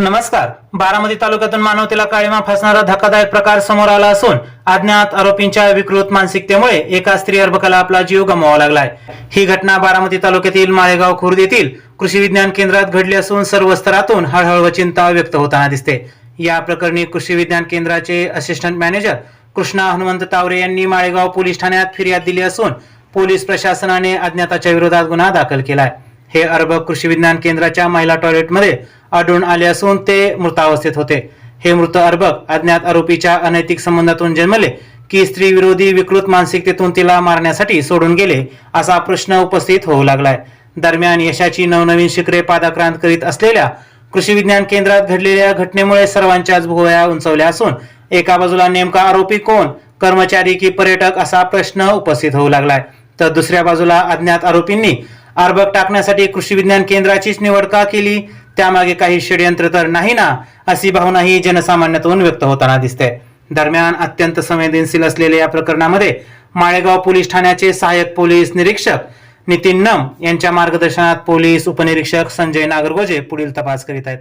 नमस्कार. बारामती तालुक्यातून मानवतेला काळीमा फासणारा धक्कादायक प्रकार समोर आला असून अज्ञात आरोपींच्या विकृत मानसिकतेमुळे एका स्त्री अर्भकाला आपला जीव गमवावा लागलाय. ही घटना बारामती तालुक्यातील माळेगाव खुर्द येथील कृषी विज्ञान केंद्रात घडली असून सर्व स्तरातून हळहळ व चिंता व्यक्त होताना दिसते. या प्रकरणी कृषी विज्ञान केंद्राचे असिस्टंट मॅनेजर कृष्णा हनुमंत तावरे यांनी माळेगाव पोलीस ठाण्यात फिर्याद दिली असून पोलीस प्रशासनाने अज्ञाताच्या विरोधात गुन्हा दाखल केलाय. हे अर्भक कृषी विज्ञान केंद्राच्या महिला टॉयलेटमध्ये आढळून आले असून ते मृतावस्थेत होते. हे मृत अर्भक अज्ञात आरोपीच्या अनैतिक संबंधातून जन्मले की स्त्री विरोधी विकृत मानसिकतेतून तिला मारण्यासाठी सोडून गेले असा प्रश्न उपस्थित होऊ लागलाय. दरम्यान यशाची नवनवीन शिखरे पादाक्रांत करीत असलेल्या कृषी विज्ञान केंद्रात घडलेल्या घटनेमुळे सर्वांच्याच भुवया उंचवल्या असून एका बाजूला नेमका आरोपी कोण कर्मचारी की पर्यटक असा प्रश्न उपस्थित होऊ लागलाय. तर दुसऱ्या बाजूला अज्ञात आरोपींनी अर्भक टाकण्यासाठी कृषी विज्ञान केंद्राचीच निवड का केली? त्यामागे काही षडयंत्र तर नाही ना? अशी भावनाही जनसामान्यातून व्यक्त होताना दिसते. दरम्यान अत्यंत संवेदनशील असलेल्या या प्रकरणामध्ये माळेगाव पोलीस ठाण्याचे सहाय्यक पोलीस निरीक्षक नितीन नम यांच्या मार्गदर्शनात पोलीस उपनिरीक्षक संजय नागरगोजे पुढील तपास करीत आहेत.